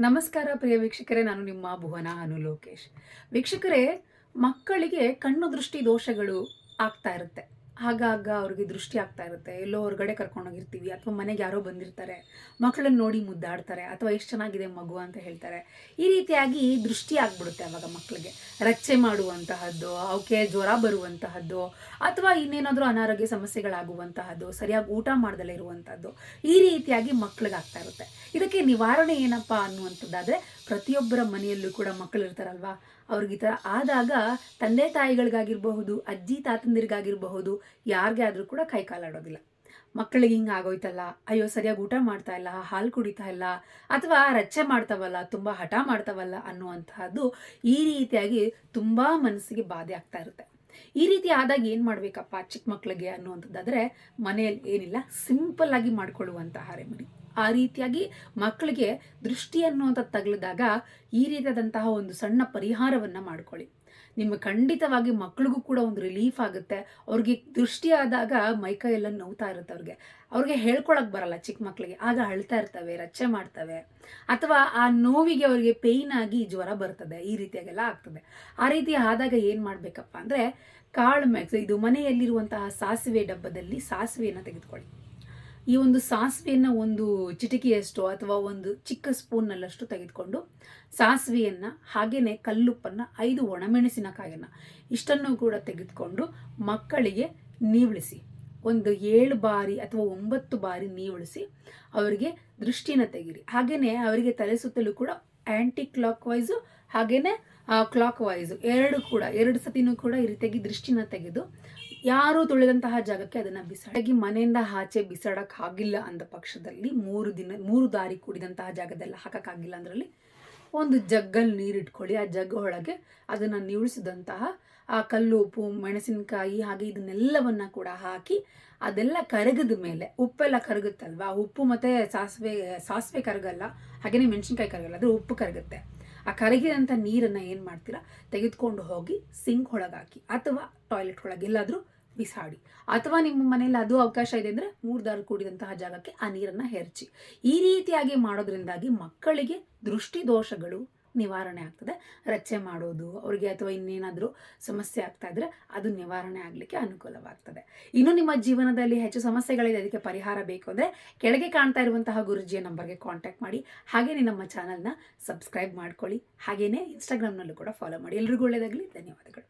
ನಮಸ್ಕಾರ ಪ್ರಿಯ ವೀಕ್ಷಕರೇ, ನಾನು ನಿಮ್ಮ ಭುವನ ಅನು ಲೋಕೇಶ್. ವೀಕ್ಷಕರೇ, ಮಕ್ಕಳಿಗೆ ಕಣ್ಣು ದೃಷ್ಟಿ ದೋಷಗಳು ಆಗ್ತಾ ಇರುತ್ತೆ. ಆಗಾಗ ಅವ್ರಿಗೆ ದೃಷ್ಟಿ ಆಗ್ತಾ ಇರುತ್ತೆ. ಎಲ್ಲೋ ಹೊರಗಡೆ ಕರ್ಕೊಂಡೋಗಿರ್ತೀವಿ ಅಥವಾ ಮನೆಗೆ ಯಾರೋ ಬಂದಿರ್ತಾರೆ. ಮಕ್ಕಳನ್ನ ನೋಡಿ ಮುದ್ದಾಡ್ತಾರೆ ಅಥವಾ ಎಷ್ಟು ಚೆನ್ನಾಗಿದೆ ಮಗು ಅಂತ ಹೇಳ್ತಾರೆ. ಈ ರೀತಿಯಾಗಿ ದೃಷ್ಟಿ ಆಗ್ಬಿಡುತ್ತೆ ಅವಾಗ ಮಕ್ಕಳಿಗೆ ರಚ್ಚೆ ಮಾಡುವಂತಹದ್ದು ಅವಕ್ಕೆ ಜ್ವರ ಬರುವಂತಹದ್ದು ಅಥವಾ ಇನ್ನೇನಾದರೂ ಅನಾರೋಗ್ಯ ಸಮಸ್ಯೆಗಳಾಗುವಂತಹದ್ದು, ಸರಿಯಾಗಿ ಊಟ ಮಾಡ್ದಲೇ ಇರುವಂಥದ್ದು ಈ ರೀತಿಯಾಗಿ ಮಕ್ಕಳಿಗೆ ಆಗ್ತಾ ಇರುತ್ತೆ. ಇದಕ್ಕೆ ನಿವಾರಣೆ ಏನಪ್ಪ ಅನ್ನುವಂಥದ್ದಾದರೆ ಪ್ರತಿಯೊಬ್ಬರ ಮನೆಯಲ್ಲೂ ಕೂಡ ಮಕ್ಕಳು ಇರ್ತಾರಲ್ವಾ ಅವ್ರಿಗೆ ಈ ಥರ ಆದಾಗ ತಂದೆ ತಾಯಿಗಳಿಗಾಗಿರಬಹುದು, ಅಜ್ಜಿ ತಾತಂದಿರಿಗಾಗಿರಬಹುದು, ಯಾರಿಗೆ ಆದರೂ ಕೂಡ ಕೈ ಕಾಲಾಡೋದಿಲ್ಲ. ಮಕ್ಕಳಿಗೆ ಹಿಂಗೆ ಆಗೋಯ್ತಲ್ಲ, ಅಯ್ಯೋ ಸರಿಯಾಗಿ ಊಟ ಮಾಡ್ತಾ ಇಲ್ಲ, ಹಾಲು ಕುಡಿತಾ ಇಲ್ಲ, ಅಥವಾ ರಚ್ಚೆ ಮಾಡ್ತಾವಲ್ಲ, ತುಂಬ ಹಠ ಮಾಡ್ತಾವಲ್ಲ ಅನ್ನುವಂತಹದ್ದು ಈ ರೀತಿಯಾಗಿ ತುಂಬ ಮನಸ್ಸಿಗೆ ಬಾಧೆ ಆಗ್ತಾ ಇರುತ್ತೆ. ಈ ರೀತಿ ಆದಾಗ ಏನು ಮಾಡಬೇಕಪ್ಪ ಚಿಕ್ಕ ಮಕ್ಕಳಿಗೆ ಅನ್ನುವಂಥದ್ದಾದರೆ ಮನೆಯಲ್ಲಿ ಏನಿಲ್ಲ ಸಿಂಪಲ್ ಆಗಿ ಮಾಡ್ಕೊಳ್ಳುವಂತಹ ರೆಮಿಡಿ. ಆ ರೀತಿಯಾಗಿ ಮಕ್ಕಳಿಗೆ ದೃಷ್ಟಿ ಅನ್ನುವಂಥ ತಗಲಿದಾಗ ಈ ರೀತಿಯಾದಂತಹ ಒಂದು ಸಣ್ಣ ಪರಿಹಾರವನ್ನು ಮಾಡ್ಕೊಳ್ಳಿ. ನಿಮ್ಮ ಖಂಡಿತವಾಗಿ ಮಕ್ಕಳಿಗೂ ಕೂಡ ಒಂದು ರಿಲೀಫ್ ಆಗುತ್ತೆ. ಅವ್ರಿಗೆ ದೃಷ್ಟಿ ಆದಾಗ ಮೈಕೈ ಎಲ್ಲ ನೋವ್ತಾ ಇರುತ್ತೆ ಅವ್ರಿಗೆ. ಅವ್ರಿಗೆ ಹೇಳ್ಕೊಳಕ್ ಬರಲ್ಲ ಚಿಕ್ಕ ಮಕ್ಕಳಿಗೆ ಆಗ ಅಳ್ತಾ ಇರ್ತವೆ, ರಚ್ಚೆ ಮಾಡ್ತವೆ. ಅಥವಾ ಆ ನೋವಿಗೆ ಅವರಿಗೆ ಪೇಯ್ನ್ ಆಗಿ ಜ್ವರ ಬರ್ತದೆ. ಈ ರೀತಿಯಾಗೆಲ್ಲ ಆಗ್ತದೆ. ಆ ರೀತಿ ಆದಾಗ ಏನು ಮಾಡಬೇಕಪ್ಪ ಅಂದರೆ ಕಾಳು ಮೆಣಸು ಇದು ಮನೆಯಲ್ಲಿರುವಂತಹ ಸಾಸಿವೆ ಡಬ್ಬದಲ್ಲಿ ಸಾಸಿವೆಯನ್ನು ತೆಗೆದುಕೊಳ್ಳಿ. ಈ ಒಂದು ಸಾಸಿವೆಯನ್ನು ಒಂದು ಚಿಟಿಕೆಯಷ್ಟು ಅಥವಾ ಒಂದು ಚಿಕ್ಕ ಸ್ಪೂನ್ನಲ್ಲಷ್ಟು ತೆಗೆದುಕೊಂಡು ಸಾಸಿವೆಯನ್ನು ಹಾಗೆಯೇ ಕಲ್ಲುಪ್ಪನ್ನು ಐದು ಒಣಮೆಣಸಿನಕಾಯನ್ನು ಇಷ್ಟನ್ನು ಕೂಡ ತೆಗೆದುಕೊಂಡು ಮಕ್ಕಳಿಗೆ ನೀವಳಿಸಿ. ಒಂದು ಏಳು ಬಾರಿ ಅಥವಾ ಒಂಬತ್ತು ಬಾರಿ ನೀವಳಿಸಿ ಅವರಿಗೆ ದೃಷ್ಟಿನ ತೆಗಿರಿ. ಹಾಗೆಯೇ ಅವರಿಗೆ ತಲೆ ಸುತ್ತಲೂ ಕೂಡ ಆ್ಯಂಟಿ ಕ್ಲಾಕ್ ವೈಸು ಹಾಗೆಯೇ ಕ್ಲಾಕ್ ವೈಸು ಎರಡು ಕೂಡ, ಎರಡು ಸತಿನೂ ಕೂಡ ಈ ರೀತಿಯಾಗಿ ದೃಷ್ಟಿನ ತೆಗೆದು ಯಾರು ತುಳಿದಂತಹ ಜಾಗಕ್ಕೆ ಅದನ್ನು ಬಿಸಾಡಿ. ಮನೆಯಿಂದ ಆಚೆ ಬಿಸಾಡಕ್ ಆಗಿಲ್ಲ ಅಂದ ಪಕ್ಷದಲ್ಲಿ ಮೂರು ದಿನ, ಮೂರು ದಾರಿ ಕೂಡಿದಂತಹ ಜಾಗದೆಲ್ಲ ಹಾಕೋಕ್ಕಾಗಿಲ್ಲ ಅಂದ್ರಲ್ಲಿ ಒಂದು ಜಗ್ಗಲ್ಲಿ ನೀರಿಟ್ಕೊಳ್ಳಿ, ಆ ಜಗ್ ಒಳಗೆ ಅದನ್ನು ನಿವುಳಿಸಿದಂತಹ ಆ ಕಲ್ಲು, ಉಪ್ಪು, ಮೆಣಸಿನಕಾಯಿ ಹಾಗೆ ಇದನ್ನೆಲ್ಲವನ್ನ ಕೂಡ ಹಾಕಿ ಅದೆಲ್ಲ ಕರಗದ ಮೇಲೆ, ಉಪ್ಪೆಲ್ಲ ಕರಗುತ್ತಲ್ವಾ? ಉಪ್ಪು ಮತ್ತು ಸಾಸಿವೆ ಸಾಸಿವೆ ಕರಗಲ್ಲ ಹಾಗೆಯೇ ಮೆಣಸಿನ್ಕಾಯಿ ಕರಗಲ್ಲ ಅದು ಉಪ್ಪು ಕರಗುತ್ತೆ. ಆ ಕರಗಿದಂಥ ನೀರನ್ನು ಏನು ಮಾಡ್ತೀರಾ? ತೆಗೆದುಕೊಂಡು ಹೋಗಿ ಸಿಂಕ್ ಒಳಗಾಕಿ ಅಥವಾ ಟಾಯ್ಲೆಟ್ ಒಳಗೆ ಎಲ್ಲಾದರೂ ಬಿಸಾಡಿ. ಅಥವಾ ನಿಮ್ಮ ಮನೆಯಲ್ಲಿ ಅದು ಅವಕಾಶ ಇದೆ ಅಂದರೆ ಮೂರು ದಾರ ಕೂಡಿದಂತಹ ಜಾಗಕ್ಕೆ ಆ ನೀರನ್ನು ಹೆರ್ಚಿ. ಈ ರೀತಿಯಾಗಿ ಮಾಡೋದ್ರಿಂದಾಗಿ ಮಕ್ಕಳಿಗೆ ದೃಷ್ಟಿ ದೋಷಗಳು ನಿವಾರಣೆ ಆಗ್ತದೆ. ರಚ್ಚೆ ಮಾಡೋದು, ಅವರಿಗೆ ಅಥವಾ ಇನ್ನೇನಾದರೂ ಸಮಸ್ಯೆ ಆಗ್ತಾ ಇದ್ರೆ ಅದು ನಿವಾರಣೆ ಆಗಲಿಕ್ಕೆ ಅನುಕೂಲವಾಗ್ತದೆ. ಇನ್ನು ನಿಮ್ಮ ಜೀವನದಲ್ಲಿ ಹೆಚ್ಚು ಸಮಸ್ಯೆಗಳಿದೆ, ಅದಕ್ಕೆ ಪರಿಹಾರ ಬೇಕು ಅಂದರೆ ಕೆಳಗೆ ಕಾಣ್ತಾ ಇರುವಂತಹ ಗುರುಜಿಯ ನಂಬರ್ಗೆ ಕಾಂಟ್ಯಾಕ್ಟ್ ಮಾಡಿ. ಹಾಗೆಯೇ ನಮ್ಮ ಚಾನಲ್ನ ಸಬ್ಸ್ಕ್ರೈಬ್ ಮಾಡ್ಕೊಳ್ಳಿ. ಹಾಗೆಯೇ ಇನ್ಸ್ಟಾಗ್ರಾಮ್ನಲ್ಲೂ ಕೂಡ ಫಾಲೋ ಮಾಡಿ. ಎಲ್ರಿಗೂ ಒಳ್ಳೆಯದಾಗಲಿ. ಧನ್ಯವಾದಗಳು.